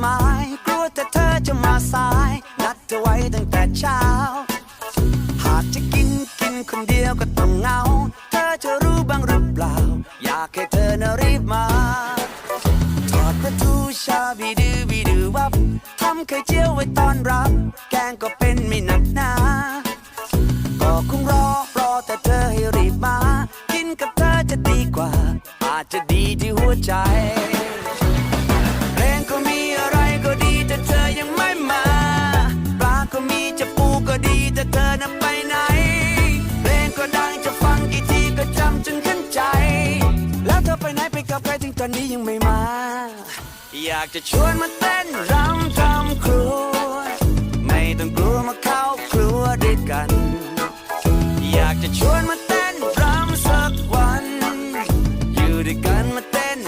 หมาย กลัวแต่เธอจะมาสาย นัดเธอไว้ตั้งแต่เช้า หากจะกินกินคนเดียวก็ต้องเงา เธอจะรู้บ้างหรือเปล่า อยากให้เธอน่ะรีบมาถอดประตูชาบีดือบีดือวับทำไข่เจียวไว้ตอนรับ แกงก็เป็นไม่หนักหนาก็คงรอรอแต่เธอให้รีบมา กินกับเธอจะดีกว่า อาจจะดีที่หัวใจันนี้ยังไม่มา อยากจะชวนมาเต้นรำทำครัว ไม่ต้องกลัวมาเข้าครัวด้วยกัน อยากจะชวนมาเต้นรำสักวัน อยู่ด้วยกันมาเต้น